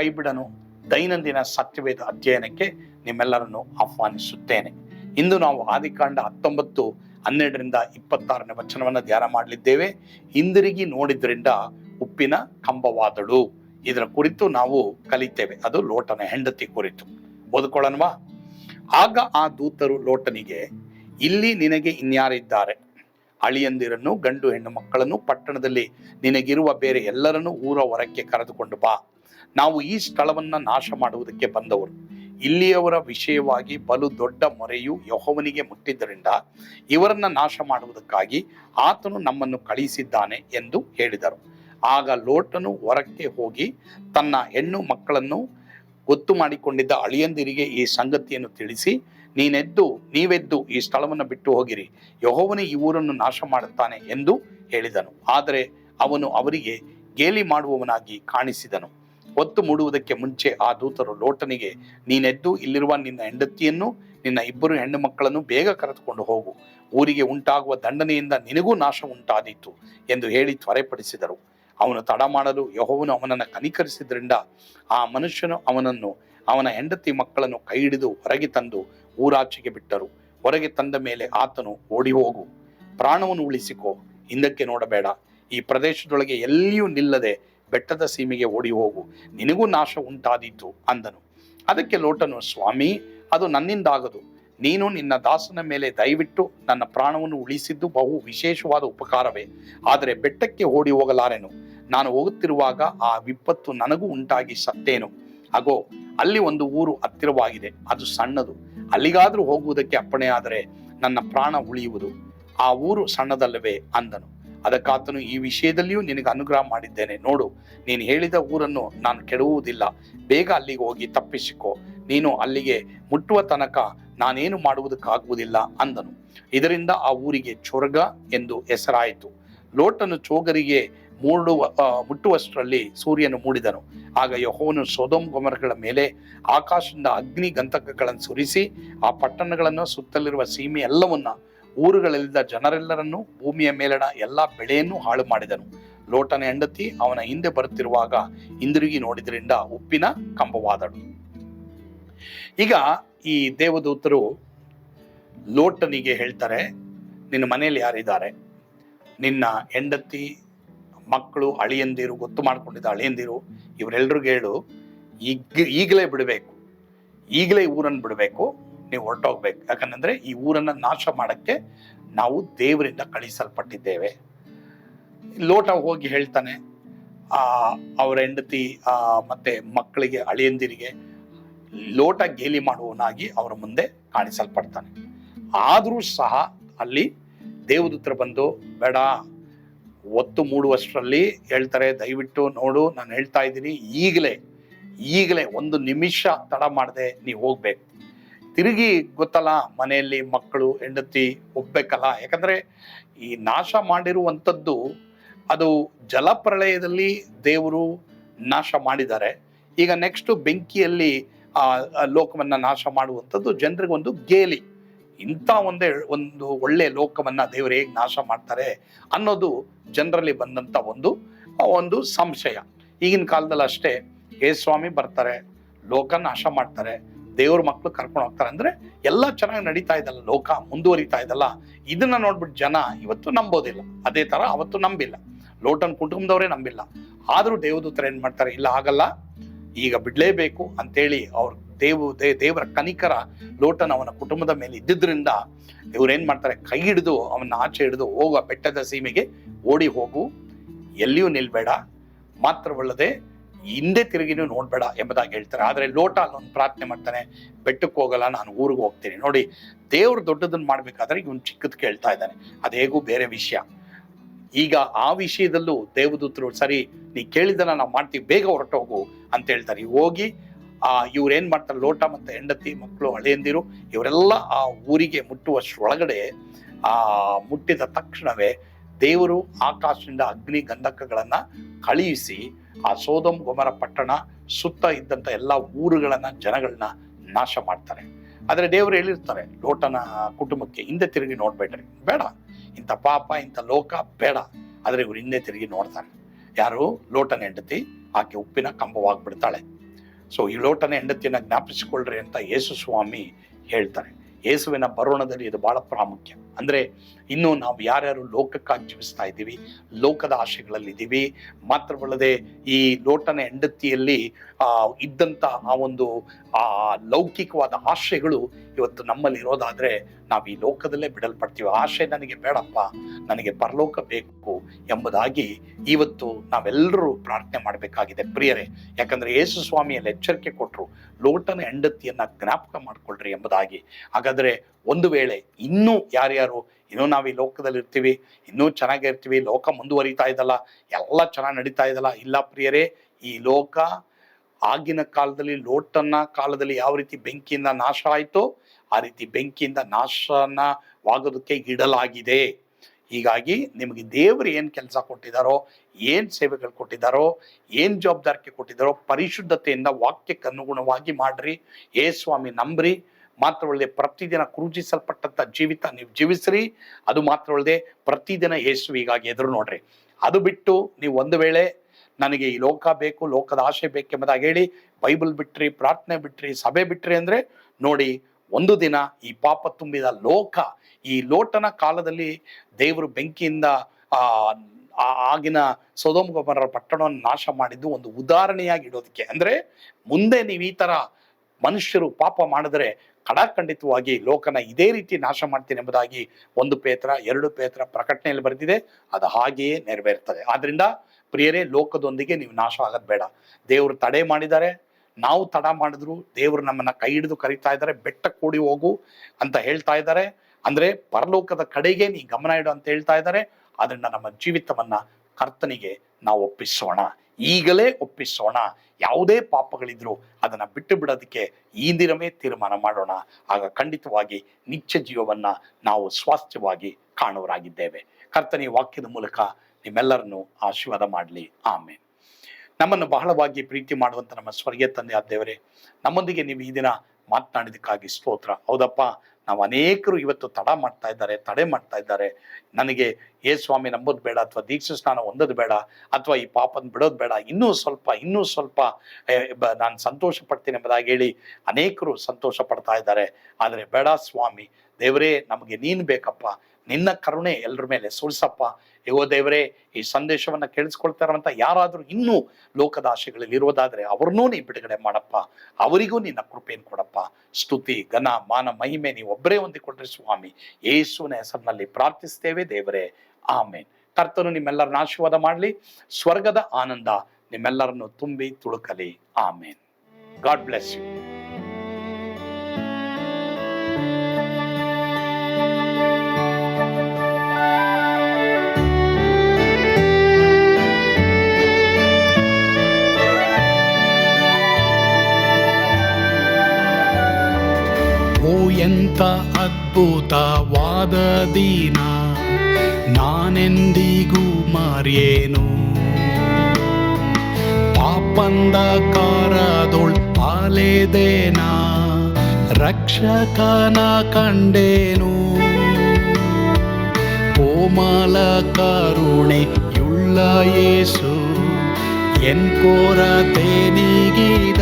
ಕೈಬಿಡನು. ದೈನಂದಿನ ಸತ್ಯವೇದ ಅಧ್ಯಯನಕ್ಕೆ ನಿಮ್ಮೆಲ್ಲರನ್ನು ಆಹ್ವಾನಿಸುತ್ತೇನೆ. ಇಂದು ನಾವು ಆದಿಕಾಂಡ ಹತ್ತೊಂಬತ್ತು, ಹನ್ನೆರಡರಿಂದ ಇಪ್ಪತ್ತಾರನೇ ವಚನವನ್ನು ಧ್ಯಾನ ಮಾಡಲಿದ್ದೇವೆ. ಹಿಂದಿರುಗಿ ನೋಡಿದ್ರಿಂದ ಉಪ್ಪಿನ ಕಂಬವಾದಳು. ಇದರ ಕುರಿತು ನಾವು ಕಲಿತೇವೆ. ಅದು ಲೋಟನ ಹೆಂಡತಿ ಕುರಿತು. ಓದ್ಕೊಳ್ಳೋಣವಾ? ಆಗ ಆ ದೂತರು ಲೋಟನಿಗೆ, ಇಲ್ಲಿ ನಿನಗೆ ಇನ್ಯಾರಿದ್ದಾರೆ? ಅಳಿಯಂದಿರನ್ನು, ಗಂಡು ಹೆಣ್ಣು ಮಕ್ಕಳನ್ನು ಪಟ್ಟಣದಲ್ಲಿ ನಿನಗಿರುವ ಬೇರೆ ಎಲ್ಲರನ್ನೂ ಊರ ಹೊರಕ್ಕೆ ಕರೆದುಕೊಂಡು ಬಾ. ನಾವು ಈ ಸ್ಥಳವನ್ನ ನಾಶ ಮಾಡುವುದಕ್ಕೆ ಬಂದವರು. ಇಲ್ಲಿಯವರ ವಿಷಯವಾಗಿ ಬಲು ದೊಡ್ಡ ಮೊರೆಯು ಯಹೋವನಿಗೆ ಮುಟ್ಟಿದ್ದರಿಂದ ಇವರನ್ನ ನಾಶ ಮಾಡುವುದಕ್ಕಾಗಿ ಆತನು ನಮ್ಮನ್ನು ಕಳಿಸಿದ್ದಾನೆ ಎಂದು ಹೇಳಿದರು. ಆಗ ಲೋಟನು ಹೊರಕ್ಕೆ ಹೋಗಿ ತನ್ನ ಹೆಣ್ಣು ಮಕ್ಕಳನ್ನು ಗೊತ್ತು ಮಾಡಿಕೊಂಡಿದ್ದ ಅಳಿಯಂದಿರಿಗೆ ಈ ಸಂಗತಿಯನ್ನು ತಿಳಿಸಿ, ನೀನೆದ್ದು, ನೀವೆದ್ದು ಈ ಸ್ಥಳವನ್ನು ಬಿಟ್ಟು ಹೋಗಿರಿ. ಯಹೋವನೇ ಈ ಊರನ್ನು ನಾಶ ಮಾಡುತ್ತಾನೆ ಎಂದು ಹೇಳಿದನು. ಆದರೆ ಅವನು ಅವರಿಗೆ ಗೇಲಿ ಮಾಡುವವನಾಗಿ ಕಾಣಿಸಿದನು. ಒತ್ತು ಮೂಡುವುದಕ್ಕೆ ಮುಂಚೆ ಆ ದೂತರು ಲೋಟನಿಗೆ, ನೀನೆದ್ದು ಇಲ್ಲಿರುವ ನಿನ್ನ ಹೆಂಡತಿಯನ್ನು, ನಿನ್ನ ಇಬ್ಬರು ಹೆಣ್ಣು ಮಕ್ಕಳನ್ನು ಬೇಗ ಕರೆದುಕೊಂಡು ಹೋಗು. ಊರಿಗೆ ಉಂಟಾಗುವ ದಂಡನೆಯಿಂದ ನಿನಗೂ ನಾಶ ಉಂಟಾದೀತು ಎಂದು ಹೇಳಿ ತ್ವರೆಪಡಿಸಿದರು. ಅವನು ತಡ ಮಾಡಲು ಯಹೋವನು ಅವನನ್ನು ಕನಿಕರಿಸಿದ್ರಿಂದ ಆ ಮನುಷ್ಯನು ಅವನನ್ನು, ಅವನ ಹೆಂಡತಿ ಮಕ್ಕಳನ್ನು ಕೈ ಹಿಡಿದು ಹೊರಗೆ ತಂದು ಊರಾಚೆಗೆ ಬಿಟ್ಟರು. ಹೊರಗೆ ತಂದ ಮೇಲೆ ಆತನು ಓಡಿ ಹೋಗು ಪ್ರಾಣವನ್ನು ಉಳಿಸಿಕೋ, ಹಿಂದಕ್ಕೆ ನೋಡಬೇಡ. ಈ ಪ್ರದೇಶದೊಳಗೆ ಎಲ್ಲಿಯೂ ನಿಲ್ಲದೆ ಬೆಟ್ಟದ ಸೀಮೆಗೆ ಓಡಿ ಹೋಗು. ನಿನಗೂ ನಾಶ ಉಂಟಾದೀತು ಅಂದನು. ಅದಕ್ಕೆ ಲೋಟನು, ಸ್ವಾಮಿ, ಅದು ನನ್ನಿಂದಾಗದು. ನೀನು ನಿನ್ನ ದಾಸನ ಮೇಲೆ ದಯವಿಟ್ಟು ನನ್ನ ಪ್ರಾಣವನ್ನು ಉಳಿಸಿದ್ದು ಬಹು ವಿಶೇಷವಾದ ಉಪಕಾರವೇ. ಆದರೆ ಬೆಟ್ಟಕ್ಕೆ ಓಡಿ ಹೋಗಲಾರೆನು. ನಾನು ಹೋಗುತ್ತಿರುವಾಗ ಆ ವಿಪತ್ತು ನನಗೂ ಉಂಟಾಗಿ ಸತ್ತೇನು. ಅಗೋ, ಅಲ್ಲಿ ಒಂದು ಊರು ಹತ್ತಿರವಾಗಿದೆ. ಅದು ಸಣ್ಣದು. ಅಲ್ಲಿಗಾದರೂ ಹೋಗುವುದಕ್ಕೆ ಅಪ್ಪಣೆಯಾದರೆ ನನ್ನ ಪ್ರಾಣ ಉಳಿಯುವುದು. ಆ ಊರು ಸಣ್ಣದಲ್ಲವೇ ಅಂದನು. ಅದಕ್ಕಾತನು ಈ ವಿಷಯದಲ್ಲಿಯೂ ನಿನಗೆ ಅನುಗ್ರಹ ಮಾಡಿದ್ದೇನೆ. ನೋಡು, ನೀನು ಹೇಳಿದ ಊರನ್ನು ನಾನು ಕೆಡುವುದಿಲ್ಲ ಬೇಗ ಅಲ್ಲಿಗೆ ಹೋಗಿ ತಪ್ಪಿಸಿಕೊ. ನೀನು ಅಲ್ಲಿಗೆ ಮುಟ್ಟುವ ತನಕ ನಾನೇನು ಮಾಡುವುದಕ್ಕಾಗುವುದಿಲ್ಲ ಅಂದನು. ಇದರಿಂದ ಆ ಊರಿಗೆ ಚೊರ್ಗ ಎಂದು ಹೆಸರಾಯಿತು. ಲೋಟನು ಚೋಗರಿಗೆ ಮೂಡುವ ಮುಟ್ಟುವಷ್ಟರಲ್ಲಿ ಸೂರ್ಯನು ಮೂಡಿದನು. ಆಗ ಯಹೋವನು ಸೋದೋಮ್ ಗೊಮರಗಳ ಮೇಲೆ ಆಕಾಶದಿಂದ ಅಗ್ನಿ ಗಂತಕಗಳನ್ನು ಸುರಿಸಿ, ಆ ಪಟ್ಟಣಗಳನ್ನು ಸುತ್ತಲಿರುವ ಸೀಮೆ ಎಲ್ಲವನ್ನ ಊರುಗಳಲ್ಲಿದ್ದ ಜನರೆಲ್ಲರನ್ನೂ ಭೂಮಿಯ ಮೇಲಣ ಎಲ್ಲಾ ಬೆಳೆಯನ್ನು ಹಾಳು ಮಾಡಿದನು. ಲೋಟನ ಹೆಂಡತಿ ಅವನ ಹಿಂದೆ ಬರುತ್ತಿರುವಾಗ ಹಿಂದಿರುಗಿ ನೋಡಿದ್ರಿಂದ ಉಪ್ಪಿನ ಕಂಬವಾದಳು. ಈಗ ಈ ದೇವದೂತರು ಲೋಟನಿಗೆ ಹೇಳ್ತಾರೆ, ನಿನ್ನ ಮನೆಯಲ್ಲಿ ಯಾರಿದ್ದಾರೆ? ನಿನ್ನ ಹೆಂಡತಿ, ಮಕ್ಕಳು, ಅಳಿಯಂದಿರು, ಗೊತ್ತು ಮಾಡ್ಕೊಂಡಿದ್ದ ಅಳಿಯಂದಿರು ಇವರೆಲ್ಲರಿಗೂ ಹೇಳು, ಈಗ, ಈಗಲೇ ಬಿಡಬೇಕು. ಈಗಲೇ ಊರನ್ನು ಬಿಡಬೇಕು. ನೀವು ಹೊರಟೋಗ್ಬೇಕು. ಯಾಕಂದ್ರೆ ಈ ಊರನ್ನ ನಾಶ ಮಾಡಕ್ಕೆ ನಾವು ದೇವರಿಂದ ಕಳಿಸಲ್ಪಟ್ಟಿದ್ದೇವೆ. ಲೋಟ ಹೋಗಿ ಹೇಳ್ತಾನೆ ಅವರ ಹೆಂಡತಿ ಮತ್ತೆ ಮಕ್ಕಳಿಗೆ, ಅಳಿಯಂದಿರಿಗೆ ಲೋಟ ಗೇಲಿ ಮಾಡುವವನಾಗಿ ಅವರ ಮುಂದೆ ಕಾಣಿಸಲ್ಪಡ್ತಾನೆ. ಆದರೂ ಸಹ ಅಲ್ಲಿ ದೇವದೂತ್ರ ಬಂದು, ಬೇಡ, ಒತ್ತು ಮೂಡುವಷ್ಟರಲ್ಲಿ ಹೇಳ್ತಾರೆ, ದಯವಿಟ್ಟು ನೋಡು, ನಾನು ಹೇಳ್ತಾ ಇದ್ದೀನಿ, ಈಗಲೇ ಈಗಲೇ ಒಂದು ನಿಮಿಷ ತಡ ಮಾಡದೆ ನೀವು ಹೋಗ್ಬೇಕು. ತಿರುಗಿ ಗೊತ್ತಲ್ಲ ಮನೆಯಲ್ಲಿ ಮಕ್ಕಳು, ಹೆಂಡತಿ ಒಬ್ಬೇಕಲ್ಲ ಯಾಕಂದ್ರೆ ಈ ನಾಶ ಮಾಡಿರುವಂಥದ್ದು ಅದು ಜಲಪ್ರಳಯದಲ್ಲಿ ದೇವರು ನಾಶ ಮಾಡಿದ್ದಾರೆ. ಈಗ ನೆಕ್ಸ್ಟ್ ಬೆಂಕಿಯಲ್ಲಿ ಆ ಲೋಕವನ್ನ ನಾಶ ಮಾಡುವಂಥದ್ದು ಜನರಿಗೆ ಒಂದು ಗೇಲಿ. ಇಂಥ ಒಂದೇ, ಒಂದು ಒಳ್ಳೆ ಲೋಕವನ್ನ ದೇವರು ಹೇಗೆ ನಾಶ ಮಾಡ್ತಾರೆ ಅನ್ನೋದು ಜನರಲ್ಲಿ ಬಂದಂತ ಒಂದು ಒಂದು ಸಂಶಯ. ಈಗಿನ ಕಾಲದಲ್ಲಿ ಅಷ್ಟೇ ಸ್ವಾಮಿ ಬರ್ತಾರೆ, ಲೋಕ ನಾಶ ಮಾಡ್ತಾರೆ. ದೇವ್ರ ಮಕ್ಕಳು ಕರ್ಕೊಂಡು ಹೋಗ್ತಾರೆ ಅಂದ್ರೆ ಎಲ್ಲ ಚೆನ್ನಾಗಿ ನಡೀತಾ ಇದಲ್ಲ, ಲೋಕ ಮುಂದುವರಿತಾ ಇದಲ್ಲ, ಇದನ್ನ ನೋಡ್ಬಿಟ್ಟು ಜನ ಇವತ್ತು ನಂಬೋದಿಲ್ಲ. ಅದೇ ತರ ಅವತ್ತು ನಂಬಿಲ್ಲ. ಲೋಟನ್ ಕುಟುಂಬದವರೇ ನಂಬಿಲ್ಲ. ಆದ್ರೂ ದೇವದೂತರು ಏನ್ ಮಾಡ್ತಾರೆ? ಇಲ್ಲ ಆಗಲ್ಲ ಈಗ ಬಿಡ್ಲೇಬೇಕು ಅಂತೇಳಿ ಅವ್ರ ದೇವ, ದೇ- ದೇವರ ಕನಿಕರ ಲೋಟನ್ ಅವನ ಕುಟುಂಬದ ಮೇಲೆ ಇದ್ದಿದ್ರಿಂದ ಇವ್ರೇನ್ ಮಾಡ್ತಾರೆ? ಕೈ ಹಿಡಿದು ಅವನ್ನ ಆಚೆ ಹಿಡಿದು ಹೋಗುವ ಬೆಟ್ಟದ ಸೀಮೆಗೆ ಓಡಿ ಹೋಗು. ಎಲ್ಲಿಯೂ ನಿಲ್ಬೇಡ. ಮಾತ್ರವಲ್ಲದೆ ಹಿಂದೆ ತಿರುಗಿನೂ ನೋಡ್ಬೇಡ ಎಂಬುದಾಗಿ ಹೇಳ್ತಾರೆ. ಆದರೆ ಲೋಟ ಅಲ್ಲೊಂದು ಪ್ರಾರ್ಥನೆ ಮಾಡ್ತಾನೆ, ಬೆಟ್ಟಕ್ಕೆ ಹೋಗಲ್ಲ, ನಾನು ಊರಿಗೆ ಹೋಗ್ತೀನಿ. ನೋಡಿ, ದೇವ್ರು ದೊಡ್ಡದನ್ನು ಮಾಡ್ಬೇಕಾದ್ರೆ ಇವನ್ ಚಿಕ್ಕದ್ ಕೇಳ್ತಾ ಇದ್ದಾನೆ. ಅದೇಗೂ ಬೇರೆ ವಿಷಯ. ಈಗ ಆ ವಿಷಯದಲ್ಲೂ ದೇವದೂತರು, ಸರಿ, ನೀ ಕೇಳಿದನ ನಾವು ಮಾಡ್ತೀವಿ, ಬೇಗ ಹೊರಟೋಗು ಅಂತ ಹೇಳ್ತಾರೆ. ಹೋಗಿ, ಆ, ಇವ್ರೇನ್ ಮಾಡ್ತಾರೆ, ಲೋಟ ಮತ್ತೆ ಹೆಂಡತಿ ಮಕ್ಕಳು ಹಳೆಯಂದಿರು, ಇವರೆಲ್ಲ ಆ ಊರಿಗೆ ಮುಟ್ಟುವಷ್ಟರೊಳಗಡೆ, ಆ, ಮುಟ್ಟಿದ ತಕ್ಷಣವೇ ದೇವರು ಆಕಾಶದಿಂದ ಅಗ್ನಿ ಗಂಧಕಗಳನ್ನು ಕಳುಹಿಸಿ ಆ ಸೋದಮ್ ಗೊಮರ ಪಟ್ಟಣ ಸುತ್ತ ಇದ್ದಂಥ ಎಲ್ಲ ಊರುಗಳನ್ನು ಜನಗಳನ್ನ ನಾಶ ಮಾಡ್ತಾರೆ. ಆದರೆ ದೇವರು ಹೇಳಿರ್ತಾರೆ, ಲೋಟನ ಕುಟುಂಬಕ್ಕೆ ಹಿಂದೆ ತಿರುಗಿ ನೋಡ್ಬೇಡ್ರಿ. ಬೇಡ. ಇಂಥ ಪಾಪ, ಇಂಥ ಲೋಕ ಬೇಡ. ಆದರೆ ಇವ್ರು ಹಿಂದೆ ತಿರುಗಿ ನೋಡ್ತಾರೆ. ಯಾರು? ಲೋಟನ ಹೆಂಡತಿ. ಆಕೆ ಉಪ್ಪಿನ ಕಂಬವಾಗ್ಬಿಡ್ತಾಳೆ. ಸೊ ಈ ಲೋಟನ ಹೆಂಡತಿಯನ್ನು ಜ್ಞಾಪಿಸಿಕೊಳ್ಳ್ರಿ ಅಂತ ಯೇಸು ಸ್ವಾಮಿ ಹೇಳ್ತಾರೆ. ಯೇಸುವಿನ ಬರೋಣದಲ್ಲಿ ಇದು ಬಹಳ ಪ್ರಾಮುಖ್ಯ. ಅಂದ್ರೆ ಇನ್ನು ನಾವು ಯಾರ್ಯಾರು ಲೋಕಕ್ಕಾಗಿ ಜೀವಿಸ್ತಾ ಇದ್ದೀವಿ, ಲೋಕದ ಆಶೆಗಳಲ್ಲಿದ್ದೀವಿ, ಮಾತ್ರವಲ್ಲದೆ ಈ ಲೋಟನ ಹೆಂಡತಿಯಲ್ಲಿ, ಆ, ಇದ್ದಂತ ಆ ಒಂದು, ಆ, ಲೌಕಿಕವಾದ ಆಶೆಗಳು ಇವತ್ತು ನಮ್ಮಲ್ಲಿ ಇರೋದಾದ್ರೆ ನಾವು ಈ ಲೋಕದಲ್ಲೇ ಬಿಡಲ್ಪಡ್ತೀವಿ. ಆಶೆ ನನಗೆ ಬೇಡಪ್ಪ, ನನಗೆ ಪರಲೋಕ ಬೇಕು ಎಂಬುದಾಗಿ ಇವತ್ತು ನಾವೆಲ್ಲರೂ ಪ್ರಾರ್ಥನೆ ಮಾಡಬೇಕಾಗಿದೆ ಪ್ರಿಯರೇ. ಯಾಕಂದ್ರೆ ಯೇಸು ಸ್ವಾಮಿಯಲ್ಲಿ ಎಚ್ಚರಿಕೆ ಕೊಟ್ಟರು ಲೋಟನ ಹೆಂಡತಿಯನ್ನ ಜ್ಞಾಪಕ ಮಾಡ್ಕೊಳ್ರಿ ಎಂಬುದಾಗಿ. ಹಾಗಾದ್ರೆ ಒಂದು ವೇಳೆ ಇನ್ನೂ ಯಾರ್ಯಾರು ಇನ್ನೂ ನಾವು ಈ ಲೋಕದಲ್ಲಿ ಇರ್ತೀವಿ ಇನ್ನೂ ಚೆನ್ನಾಗಿರ್ತೀವಿ, ಲೋಕ ಮುಂದುವರಿತಾ ಇದಲ್ಲ, ಎಲ್ಲ ಚೆನ್ನಾಗಿ ನಡೀತಾ ಇದ್ದಲ್ಲ ಇಲ್ಲ ಪ್ರಿಯರೇ, ಈ ಲೋಕ ಆಗಿನ ಕಾಲದಲ್ಲಿ, ಲೋಟನ್ನ ಕಾಲದಲ್ಲಿ ಯಾವ ರೀತಿ ಬೆಂಕಿಯಿಂದ ನಾಶ ಆಯ್ತೋ, ಆ ರೀತಿ ಬೆಂಕಿಯಿಂದ ನಾಶನವಾಗೋದಕ್ಕೆ ಇಡಲಾಗಿದೆ. ಹೀಗಾಗಿ ನಿಮಗೆ ದೇವರು ಏನ್ ಕೆಲಸ ಕೊಟ್ಟಿದ್ದಾರೋ ಏನ್ ಸೇವೆಗಳು ಕೊಟ್ಟಿದ್ದಾರೋ ಏನ್ ಜವಾಬ್ದಾರಿಕೆ ಕೊಟ್ಟಿದ್ದಾರೋ ಪರಿಶುದ್ಧತೆಯಿಂದ ವಾಕ್ಯಕ್ಕೆ ಅನುಗುಣವಾಗಿ ಮಾಡ್ರಿ. ಏ ಸ್ವಾಮಿ ನಂಬ್ರಿ. ಮಾತ್ರವಲ್ಲದೆ ಪ್ರತಿದಿನ ಕ್ರೂಜಿಸಲ್ಪಟ್ಟಂತ ಜೀವಿತ ನೀವು ಜೀವಿಸ್ರಿ, ಅದು ಮಾತ್ರವಲ್ಲದೆ ಪ್ರತಿದಿನ ಯೇಸುವಿಗಾಗಿ ಎದುರು ನೋಡ್ರಿ. ಅದು ಬಿಟ್ಟು ನೀವು ಒಂದು ವೇಳೆ ನನಗೆ ಈ ಲೋಕ ಬೇಕು, ಲೋಕದ ಆಶೆ ಬೇಕೆಂಬುದಾಗಿ ಹೇಳಿ, ಬೈಬಲ್ ಬಿಟ್ರಿ, ಪ್ರಾರ್ಥನೆ ಬಿಟ್ರಿ, ಸಭೆ ಬಿಟ್ರಿ ಅಂದ್ರೆ ನೋಡಿ ಒಂದು ದಿನ ಈ ಪಾಪ ತುಂಬಿದ ಲೋಕ, ಈ ಲೋಟನ ಕಾಲದಲ್ಲಿ ದೇವರು ಬೆಂಕಿಯಿಂದ ಆಗಿನ ಸೊದೋಮ್ ಗೊಬ್ಬರ ಪಟ್ಟಣವನ್ನು ನಾಶ ಮಾಡಿದ್ದು ಒಂದು ಉದಾಹರಣೆಯಾಗಿ ಇಡೋದಕ್ಕೆ. ಅಂದ್ರೆ ಮುಂದೆ ನೀವು ಈ ತರ ಮನುಷ್ಯರು ಪಾಪ ಮಾಡಿದ್ರೆ ಕಡಾಖಂಡಿತವಾಗಿ ಲೋಕನ ಇದೇ ರೀತಿ ನಾಶ ಮಾಡ್ತೀನಿ ಎಂಬುದಾಗಿ ಒಂದು ಪೇತ್ರ, ಎರಡು ಪೇತ್ರ ಪ್ರಕಟಣೆಯಲ್ಲಿ ಬರೆದಿದೆ. ಅದು ಹಾಗೆಯೇ ನೆರವೇರ್ತದೆ. ಆದ್ರಿಂದ ಪ್ರಿಯರೇ, ಲೋಕದೊಂದಿಗೆ ನೀವು ನಾಶ ಆಗೋದು ಬೇಡ. ದೇವರು ತಡೆ ಮಾಡಿದ್ದಾರೆ. ನಾವು ತಡ ಮಾಡಿದ್ರು ದೇವರು ನಮ್ಮನ್ನ ಕೈ ಹಿಡಿದು ಕರೀತಾ ಇದ್ದಾರೆ. ಬೆಟ್ಟ ಕೂಡಿ ಹೋಗು ಅಂತ ಹೇಳ್ತಾ ಇದ್ದಾರೆ. ಅಂದ್ರೆ ಪರಲೋಕದ ಕಡೆಗೆ ನೀ ಗಮನ ಇಡು ಅಂತ ಹೇಳ್ತಾ ಇದ್ದಾರೆ. ಆದ್ರಿಂದ ನಮ್ಮ ಜೀವಿತವನ್ನ ಕರ್ತನಿಗೆ ನಾವು ಒಪ್ಪಿಸೋಣ. ಈಗಲೇ ಒಪ್ಪಿಸೋಣ. ಯಾವುದೇ ಪಾಪಗಳಿದ್ರು ಅದನ್ನ ಬಿಟ್ಟು ಬಿಡೋದಕ್ಕೆ ಈ ದಿನವೇ ತೀರ್ಮಾನ ಮಾಡೋಣ. ಆಗ ಖಂಡಿತವಾಗಿ ನಿತ್ಯ ಜೀವವನ್ನ ನಾವು ಸ್ವಾಸ್ಥ್ಯವಾಗಿ ಕಾಣುವರಾಗಿದ್ದೇವೆ ಕರ್ತನಿ ವಾಕ್ಯದ ಮೂಲಕ ನಿಮ್ಮೆಲ್ಲರನ್ನು ಆಶೀರ್ವಾದ ಮಾಡಲಿ. ಆಮೆ ನಮ್ಮನ್ನು ಬಹಳವಾಗಿ ಪ್ರೀತಿ ಮಾಡುವಂತ ನಮ್ಮ ಸ್ವರ್ಗೀಯ ತಂದೆ ದೇವರೇ, ನಮ್ಮೊಂದಿಗೆ ನೀವು ಈ ದಿನ ಮಾತನಾಡಿದಕ್ಕಾಗಿ ಸ್ತೋತ್ರ. ಹೌದಪ್ಪ ನಾವು ಅನೇಕರು ಇವತ್ತು ತಡ ಮಾಡ್ತಾ ಇದ್ದಾರೆ, ತಡೆ ಮಾಡ್ತಾ ಇದ್ದಾರೆ. ನನಗೆ, ಏ ಸ್ವಾಮಿ ನಂಬೋದು ಬೇಡ ಅಥವಾ ದೀಕ್ಷಾ ಸ್ನಾನ ಹೊಂದೋದು ಬೇಡ ಅಥವಾ ಈ ಪಾಪನ ಬಿಡೋದು ಬೇಡ, ಇನ್ನೂ ಸ್ವಲ್ಪ ಇನ್ನೂ ಸ್ವಲ್ಪ ನಾನು ಸಂತೋಷ ಪಡ್ತೀನಿ ಎಂಬುದಾಗಿ ಹೇಳಿ ಅನೇಕರು ಸಂತೋಷ ಪಡ್ತಾ ಇದ್ದಾರೆ. ಆದರೆ ಬೇಡ ಸ್ವಾಮಿ, ದೇವರೇ, ನಮಗೆ ನೀನು ಬೇಕಪ್ಪ. ನಿನ್ನ ಕರುಣೆ ಎಲ್ಲರ ಮೇಲೆ. ಸುಳ್ಸಪ್ಪ ಯೋ ದೇವರೇ, ಈ ಸಂದೇಶವನ್ನ ಕೇಳಿಸ್ಕೊಳ್ತಾ ಇರುವಂತ ಯಾರಾದರೂ ಇನ್ನೂ ಲೋಕದ ಆಶೆಗಳಲ್ಲಿ ಇರೋದಾದ್ರೆ ಅವ್ರನ್ನೂ ನೀ ಬಿಡುಗಡೆ ಮಾಡಪ್ಪ. ಅವರಿಗೂ ನಿನ್ನ ಕೃಪೆಯನ್ನು ಕೊಡಪ್ಪ. ಸ್ತುತಿ, ಘನ, ಮಾನ, ಮಹಿಮೆ ನೀವು ಒಬ್ಬರೇ ಹೊಂದಿಕೊಟ್ರಿ ಸ್ವಾಮಿ. ಯೇಸುವಿನ ಹೆಸರಿನಲ್ಲಿ ಪ್ರಾರ್ಥಿಸ್ತೇವೆ ದೇವರೇ. ಆಮೇನ್. ಕರ್ತನು ನಿಮ್ಮೆಲ್ಲರನ್ನ ಆಶೀರ್ವಾದ ಮಾಡಲಿ. ಸ್ವರ್ಗದ ಆನಂದ ನಿಮ್ಮೆಲ್ಲರನ್ನು ತುಂಬಿ ತುಳುಕಲಿ. ಆಮೇನ್. God bless you. ಎಂತ ಅದ್ಭುತವಾದ ದಿನ ನಾನೆಂದಿಗೂ ಮರೆಯೇನು ಪಾಪಂದ ಕಾರದೊಳ್ ಪಾಲೆದೇನ ರಕ್ಷಕನ ಕಂಡೇನು ಕೋಮಲ ಕರುಣೆಯುಳ್ಳ ಯೇಸು ಎನ್ ಕೊರತೆ ನೀಗಿದ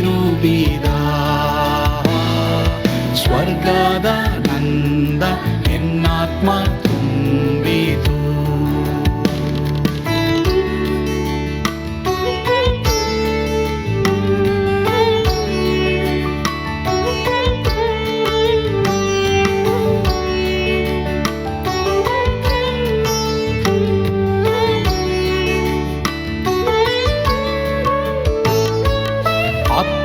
ತಿರುಬಿದ ಸ್ವರ್ಗದ ನಂದ ಎನ್ನಾತ್ಮ